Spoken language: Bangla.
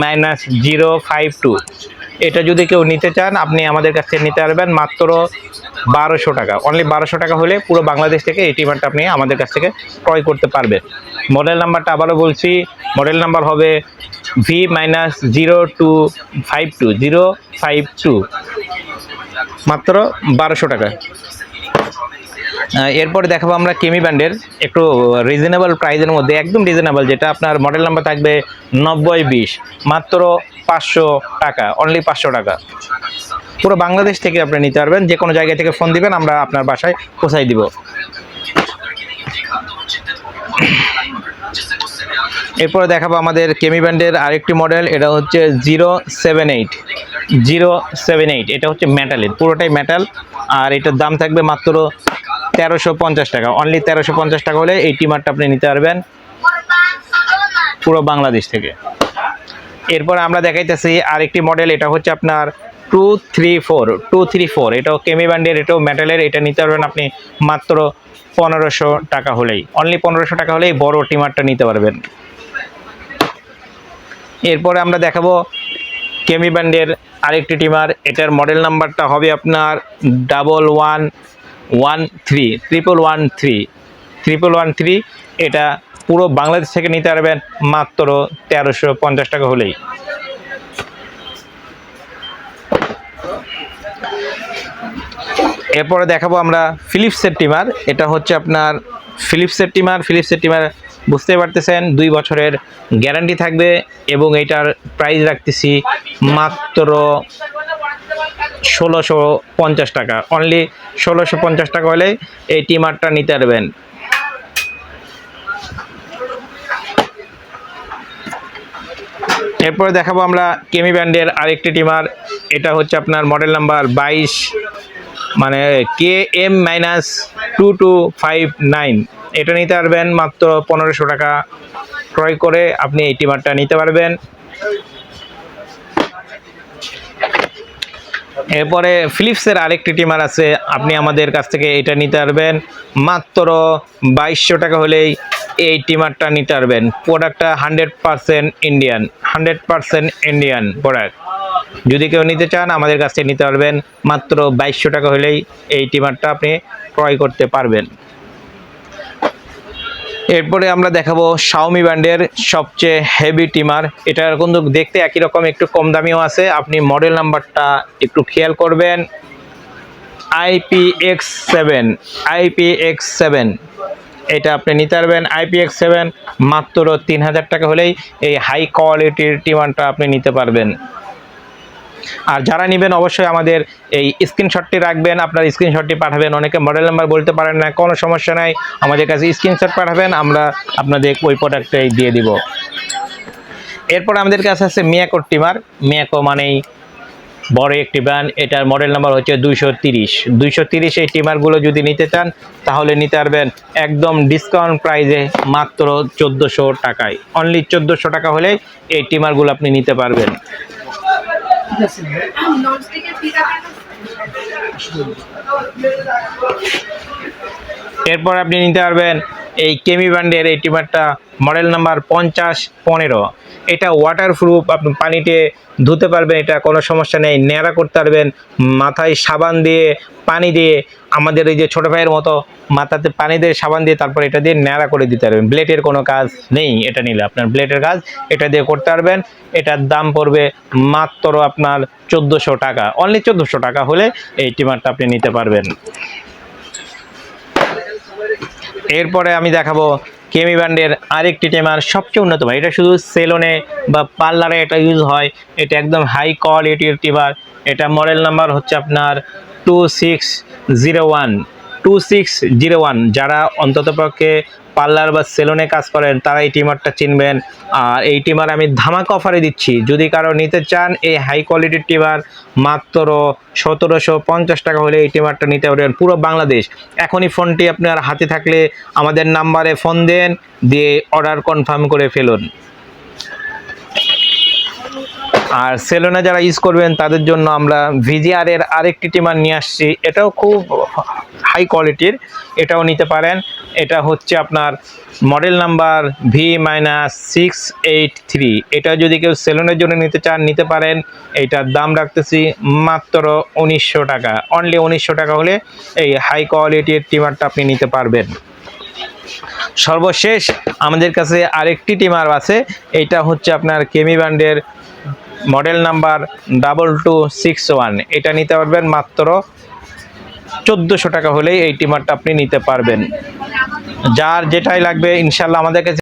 মাইনাস জিরো ফাইভ টু এটা যদি কেউ নিতে চান, আপনি আমাদের কাছ থেকে নিতে পারবেন মাত্র বারোশো টাকা। অনলি বারোশো টাকা হলে পুরো বাংলাদেশ থেকে এই টিমারটা আপনি আমাদের কাছ থেকে ক্রয় করতে পারবেন। মডেল নাম্বারটা আবারও বলছি মডেল নাম্বার হবে V minus zero two five two zero five two মাত্র বারোশো টাকা। এরপরে দেখাবো আমরা কেমি ব্যান্ডের একটু রিজনেবল প্রাইজের মধ্যে, একদম রিজনেবল যেটা আপনার মডেল নাম্বার থাকবে নব্বই বিশ, মাত্র পাঁচশো টাকা অনলি পাঁচশো টাকা। পুরো বাংলাদেশ থেকে আপনি নিতে পারবেন, যে কোনো জায়গা থেকে ফোন দিবেন, আমরা আপনার বাসায় পৌঁছাই দিব। এরপরে দেখাবো আমাদের কেমি ব্যান্ডের আরেকটি মডেল এটা হচ্ছে zero seven eight, zero seven eight, এটা হচ্ছে মেটালের পুরোটাই মেটাল আর এটার দাম থাকবে মাত্র তেরোশো পঞ্চাশ টাকা। অনলি তেরোশো পঞ্চাশ টাকা হলে এই টিমারটা আপনি নিতে পারবেন পুরো বাংলাদেশ থেকে। এরপর আমরা দেখাইতেছি আরেকটি মডেল এটা হচ্ছে আপনার two three four two three four এটাও কেমি ব্যান্ডের এটাও মেটালের এটা নিতে পারবেন আপনি মাত্র পনেরোশো টাকা হলেই। অনলি পনেরোশো টাকা হলেই বড় টিমারটা নিতে পারবেন। এরপরে আমরা দেখাবো কেমি ব্যান্ডের আরেকটি টিমার এটার মডেল নাম্বারটা হবে আপনার double one one three triple one three triple one three এটা পুরো বাংলাদেশ থেকে নিতে পারবেন মাত্র তেরোশো পঞ্চাশ টাকা হলেই। এরপরে দেখাবো আমরা ফিলিপসের টিমার এটা হচ্ছে আপনার ফিলিপসের টিমার ফিলিপসের টিমার বুঝতে পারতেছেন, দুই বছরের গ্যারান্টি থাকবে এবং এটার প্রাইস রাখতেছি মাত্র ষোলোশো পঞ্চাশ টাকা। অনলি ষোলোশো পঞ্চাশ টাকা হলে এই টিমারটা নিতে পারবেন। এরপরে দেখাবো আমরা কেমি ব্যান্ডের আরেকটি টিমার। এটা হচ্ছে আপনার মডেল নাম্বার বাইশ মানে K M minus two two five nine. এটা নিতে পারবেন মাত্র পনেরোশো টাকা। ক্রয় করে আপনি এই টিমারটা নিতে পারবেন। এরপরে ফিলিপসের আরেকটি টিমার আছে। আপনি আমাদের কাছ থেকে এটা নিতে পারবেন। মাত্র বাইশশো টাকা হলেই এই টিমারটা নিতে পারবেন। প্রোডাক্টটা hundred percent Indian hundred percent Indian product যদি কেউ নিতে চান, আমাদের কাছ থেকে নিতে পারবেন। মাত্র বাইশশো টাকা হলেই এই টিমারটা আপনি ক্রয় করতে পারবেন। এরপরে আমরা দেখাবো শাওমি ব্র্যান্ডের সবচেয়ে হেভি টিমার এটার কিন্তু দেখতে একই রকম, একটু কম দামিও আছে। আপনি মডেল নাম্বারটা একটু খেয়াল করবেন। IP X seven IP X seven এটা আপনি নিতে পারবেন। আইপি এক্স সেভেন মাত্র তিন হাজার টাকা হলেই এই হাই কোয়ালিটির টিমারটা আপনি নিতে পারবেন। আর যারা নেবেন অবশ্যই আমাদের এই স্ক্রিনশটটি রাখবেন, আপনার স্ক্রিনশটটি পাঠাবেন। অনেকে মডেল নাম্বার বলতে পারেন না, কোনো সমস্যা নাই। আমাদের কাছে স্ক্রিনশট পাঠাবেন, আমরা আপনাদের ওই প্রোডাক্টটাই দিয়ে দিব। এরপর আমাদের কাছে আছে মিয়াকো টিমার মিয়াকো মানেই বড় একটি ব্র্যান্ড এটার মডেল নাম্বার হচ্ছে দুইশো তিরিশ। দুইশো তিরিশ এই টিমারগুলো যদি নিতে চান, তাহলে নিতে পারবেন একদম ডিসকাউন্ট প্রাইসে মাত্র চোদ্দোশো টাকায়। অনলি চোদ্দোশো টাকা হলে এই টিমারগুলো আপনি নিতে পারবেন। এরপর আপনি নিতে পারবেন এই কেমি ব্র্যান্ডের এই টিমারটা মডেল নাম্বার পঞ্চাশ, পনেরো। এটা ওয়াটারপ্রুফ আপনি পানিতে ধুতে পারবেন, এটা কোনো সমস্যা নেই। ন্যাড়া করতে পারবেন, মাথায় সাবান দিয়ে, পানি দিয়ে, আমাদের এই যে ছোটো ভাইয়ের মতো মাথাতে পানি দিয়ে সাবান দিয়ে তারপর এটা দিয়ে ন্যাড়া করে দিতে পারবেন। ব্লেডের কোনো কাজ নেই এটা নিলে আপনার ব্লেডের কাজ। এটা দিয়ে করতে পারবেন, এটার দাম পড়বে মাত্র আপনার চোদ্দোশো টাকা। অনলি চোদ্দোশো টাকা হলে এই টিমারটা আপনি নিতে পারবেন। এরপরে আমি দেখাবো কেমি ব্র্যান্ডের আরেকটি টেমার সবচেয়ে উন্নত ভাই। এটা শুধু সেলুনে বা পার্লারে এটা ইউজ হয়। এটা একদম হাই কোয়ালিটির টিমার। এটা মডেল নাম্বার হচ্ছে আপনার two six zero one two six zero one যারা অন্ততপক্ষে পার্লার বা সেলুনে কাজ করেন, তারা এই টিমারটা চিনবেন। আর এই টিমার আমি ধামাকা অফারে দিচ্ছি। যদি কারও নিতে চান, এই হাই কোয়ালিটির টিমার মাত্র সতেরোশো পঞ্চাশ টাকা হলে এই টিমারটা নিতে পারবেন পুরো বাংলাদেশ। এখনই ফোনটি আপনার হাতে থাকলে আমাদের নাম্বারে ফোন দেন, দিয়ে অর্ডার কনফার্ম করে ফেলুন। আর সেলোনা যারা ইউজ করবেন, তাদের জন্য আমরা ভিজিআর এর আরেকটি টিমার নিয়ে আসছি। এটাও খুব হাই কোয়ালিটির এটাও নিতে পারেন। এটা হচ্ছে আপনার model number V minus six eight three এটা যদি কেউ সেলুনের জন্য নিতে চান, নিতে পারেন। এইটার দাম রাখতেছি মাত্র উনিশশো টাকা। অনলি উনিশশো টাকা হলে এই হাই কোয়ালিটির টিমারটা আপনি নিতে পারবেন। সর্বশেষ আমাদের কাছে আরেকটি টিমার আছে। এটা হচ্ছে আপনার Kemei model number double two six one. এটা নিতে পারবেন মাত্র চোদ্দোশো টাকা হলেই এই টিমারটা আপনি নিতে পারবেন। যার যেটাই লাগবে, ইনশাল্লাহ আমাদের কাছে